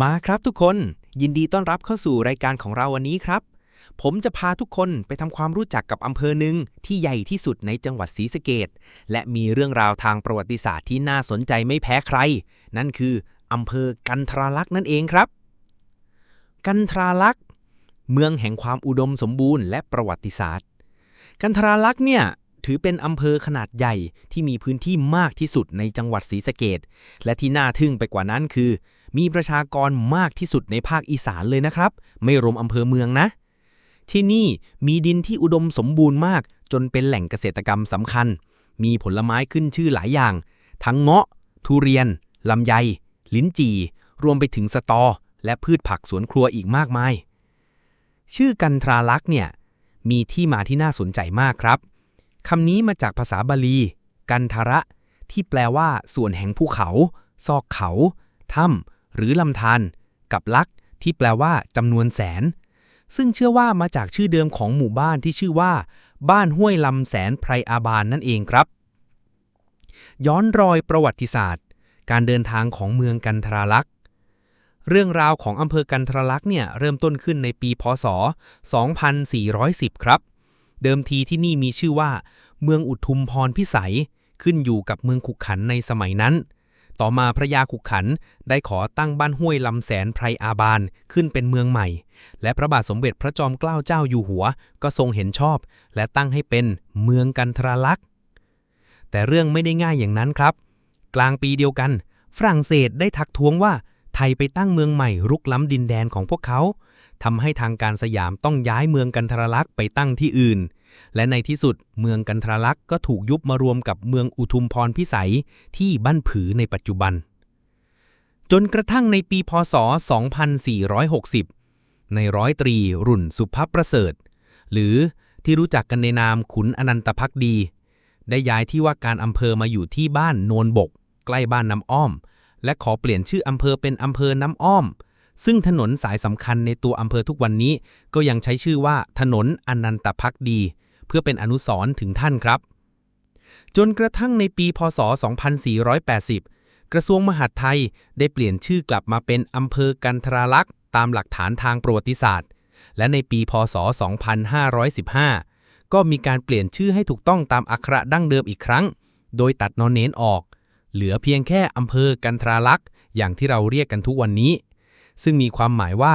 มาครับทุกคนยินดีต้อนรับเข้าสู่รายการของเราวันนี้ครับ ผมจะพาทุกคนไปทำความรู้จักกับอำเภอหนึ่งที่ใหญ่ที่สุดในจังหวัดศรีสะเกดและมีเรื่องราวทางประวัติศาสตร์ที่น่าสนใจไม่แพ้ใคร นั่นคืออำเภอกันทราลักษณ์นั่นเองครับ กันทราลักษณ์เมืองแห่งความอุดมสมบูรณ์และประวัติศาสตร์ กันทราลักษณ์เนี่ยถือเป็นอำเภอขนาดใหญ่ที่มีพื้นที่มากที่สุดในจังหวัดศรีสะเกดและที่น่าทึ่งไปกว่านั้นคือ มีประชากรมากที่สุดในภาคอีสานเลยนะครับ ไม่รวมอำเภอเมืองนะ ที่นี่มีดินที่อุดมสมบูรณ์มาก จนเป็นแหล่งเกษตรกรรมสำคัญ มีผลไม้ขึ้นชื่อหลายอย่าง ทั้งเงาะ ทุเรียน ลำไย ลิ้นจี่ รวมไปถึงสตอ และพืชผักสวนครัวอีกมากมาย ชื่อกันทราลักษ์เนี่ย มีที่มาที่น่าสนใจมากครับคำนี้มาจากภาษาบาลี กันทระ ที่แปลว่า ส่วนแห่งภูเขา ซอกเขา ถ้ำ หรือลำธารกับลักที่แปลว่าจำนวนแสน ซึ่งเชื่อว่ามาจากชื่อเดิมของหมู่บ้านที่ชื่อว่า บ้านห้วยลำแสนไพรอาบานนั่นเองครับ ย้อนรอยประวัติศาสตร์ การเดินทางของเมืองกันทราลักษ์เรื่องราวของอำเภอกันทราลักษ์เนี่ยเริ่มต้นขึ้นในปีพศ 2410 ครับ เดิมทีที่นี่มีชื่อว่า เมืองอุทุมพรพิสัย ขึ้นอยู่กับเมืองขุกขันในสมัยนั้น ต่อมาพระยาขุขันได้ขอตั้งบ้านห้วยลำแสนไพรอาบานขึ้นเป็นเมืองใหม่ และพระบาทสมเด็จพระจอมเกล้าเจ้าอยู่หัว ก็ทรงเห็นชอบ และตั้งให้เป็นเมืองกันทราลักษณ์แต่เรื่องไม่ได้ง่ายอย่างนั้นครับ กลางปีเดียวกัน ฝรั่งเศสได้ทักท้วงว่าไทยไปตั้งเมืองใหม่รุกล้ำดินแดนของพวกเขาทำให้ทางการสยามต้องย้ายเมืองกันทราลักษณ์ไปตั้งที่อื่น และในที่สุดเมืองกันทราลักษ์ก็ถูกยุบมารวมกับเมืองอุทุมพรพิสัยที่บ้านผือในปัจจุบัน จนกระทั่งในปีพศ 2460 ในร้อยตรีรุ่นสุภประเสริฐ หรือที่รู้จักกันในนามขุนอนันตพักดี ได้ย้ายที่ว่าการอำเภอมาอยู่ที่บ้านโนนบก ใกล้บ้านน้ำอ้อม และขอเปลี่ยนชื่ออำเภอเป็นอำเภอน้ำอ้อมซึ่งถนนสายสำคัญในตัวอำเภอทุกวันนี้ก็ยังใช้ชื่อว่าถนนอนันตพักดี เพื่อเป็นอนุสรณ์ถึงท่านครับ จนกระทั่งในปีพศ 2480 กระทรวงมหาดไทยได้เปลี่ยนชื่อกลับมาเป็นอำเภอกันทราลักษ์ตามหลักฐานทางประวัติศาสตร์ และในปีพศ 2515 ก็มีการเปลี่ยนชื่อให้ถูกต้องตามอักขระดั้งเดิมอีกครั้ง โดยตัดนอนเน้นออก เหลือเพียงแค่อำเภอกันทราลักษ์อย่างที่เราเรียกกันทุกวันนี้ ซึ่งมีความหมายว่า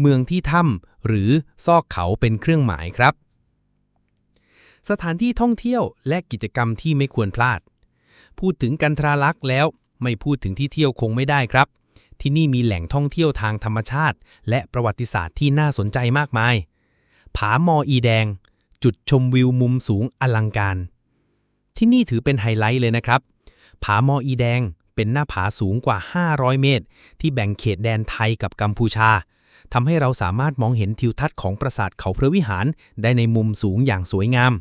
เมืองที่ถ้ำหรือซอกเขาเป็นเครื่องหมายครับ สถานที่ท่องเที่ยวและกิจกรรมที่ไม่ควรพลาด พูดถึงกันทราลักษ์แล้วไม่พูดถึงที่เที่ยวคงไม่ได้ครับ ที่นี่มีแหล่งท่องเที่ยวทางธรรมชาติ และประวัติศาสตร์ที่น่าสนใจมากมาย ผามออีแดง จุดชมวิวมุมสูงอลังการ ที่นี่ถือเป็นไฮไลท์เลยนะครับ ผามออีแดงเป็นหน้าผาสูงกว่า 500 เมตร ที่แบ่งเขตแดนไทยกับกัมพูชาทำให้เราสามารถมองเห็นทิวทัศน์ของปราสาทเขาพระวิหารได้ในมุมสูงอย่างสวยงาม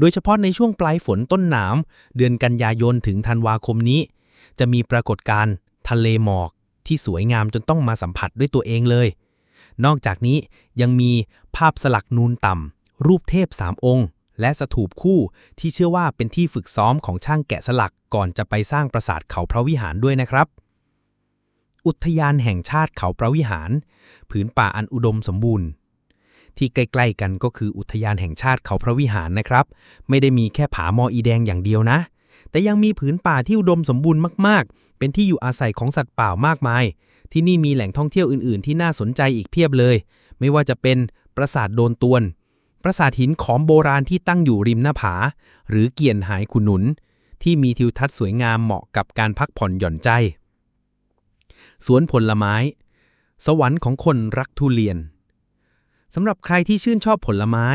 โดยเฉพาะในช่วงปลายฝนต้นหนาวเดือนกันยายนถึงธันวาคมนี้ จะมีปรากฏการณ์ทะเลหมอกที่สวยงามจนต้องมาสัมผัสด้วยตัวเองเลย นอกจากนี้ยังมีภาพสลักนูนต่ำรูปเทพสามองค์ และสถูปคู่ที่เชื่อว่าเป็นที่ฝึกซ้อมของช่างแกะสลักก่อนจะไปสร้างปราสาทเขาพระวิหารด้วยนะครับ อุทยานแห่งชาติเขาพระวิหาร ผืนป่าอันอุดมสมบูรณ์ ที่ใกล้ๆกันก็คืออุทยานแห่งชาติเขาพระวิหารนะครับ ไม่ได้มีแค่ผามออีแดงอย่างเดียวนะ แต่ยังมีผืนป่าที่อุดมสมบูรณ์มากๆ เป็นที่อยู่อาศัยของสัตว์ป่ามากมาย ที่นี่มีแหล่งท่องเที่ยวอื่นๆ ที่น่าสนใจอีกเพียบเลย ไม่ว่าจะเป็นปราสาทโดนตวน ปราสาทหินขอมโบราณที่ตั้งอยู่ริมหน้าผา หรือเกียนหายขุนหนุน ที่มีทิวทัศน์สวยงามเหมาะกับการพักผ่อนหย่อนใจ สวนผลไม้ สวรรค์ของคนรักทุเรียน สำหรับใครที่ชื่นชอบผลไม้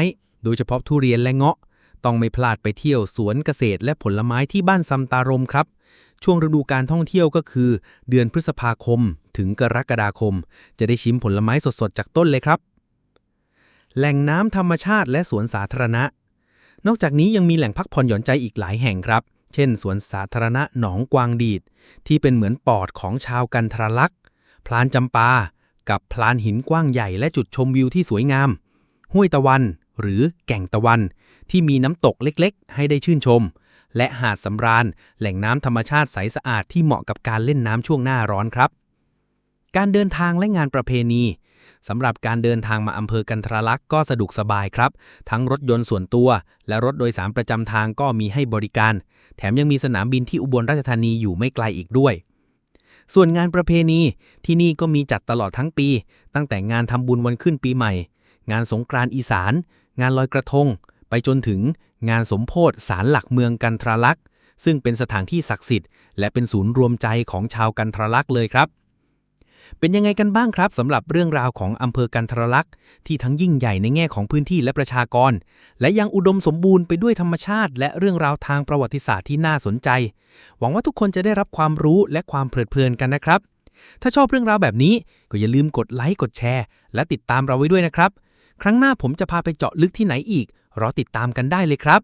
โดยเฉพาะทุเรียนและเงาะ ต้องไม่พลาดไปเที่ยวสวนเกษตรและผลไม้ที่บ้านซัมตารมครับ ช่วงฤดูการท่องเที่ยวก็คือ เดือนพฤษภาคม ถึงกรกฎาคม จะได้ชิมผลไม้สดๆ จากต้นเลยครับ แหล่งน้ำธรรมชาติและสวนสาธารณะ นอกจากนี้ยังมีแหล่งพักผ่อนหย่อนใจอีกหลายแห่งครับ เช่น สวนสาธารณะหนองกวางดีดที่เป็นเหมือนปอดของชาวกันทราลักษ์พลานจำปา กับพลานหินกว้างใหญ่และจุดชมวิวที่สวยงาม ห้วยตะวันหรือแก่งตะวัน ที่มีน้ำตกเล็กๆ ให้ได้ชื่นชม และหาดสำราญ แหล่งน้ำธรรมชาติใสสะอาดที่เหมาะกับการเล่นน้ำช่วงหน้าร้อนครับ การเดินทางและงานประเพณีสำหรับการเดินทางมาอำเภอกันทรลักษ์ก็สะดวกสบายครับ ทั้งรถยนต์ส่วนตัว และรถโดยสารประจำทางก็มีให้บริการ แถมยังมีสนามบินที่อุบลราชธานีอยู่ไม่ไกลอีกด้วย ส่วนงานประเพณีที่นี่ก็มีจัดตลอดทั้งปี ตั้งแต่งานทำบุญวันขึ้นปีใหม่ งานสงกรานต์อีสาน งานลอยกระทง ไปจนถึงงานสมโพธิศาลหลักเมืองกันทราลักษ์ซึ่งเป็นสถานที่ศักดิ์สิทธิ์และเป็นศูนย์รวมใจของชาวกันทราลักษ์เลยครับ เป็นยังไงกันบ้างครับสำหรับเรื่องราวของอำเภอกันทรลักษณ์ที่ทั้งยิ่งใหญ่ในแง่ของพื้นที่และประชากร และยังอุดมสมบูรณ์ไปด้วยธรรมชาติ และเรื่องราวทางประวัติศาสตร์ที่น่าสนใจ หวังว่าทุกคนจะได้รับความรู้และความเพลิดเพลินกันนะครับ ถ้าชอบเรื่องราวแบบนี้ก็อย่าลืมกดไลค์กดแชร์ และติดตามเราไว้ด้วยนะครับ ครั้งหน้าผมจะพาไปเจาะลึกที่ไหนอีกรอติดตามกันได้เลยครับ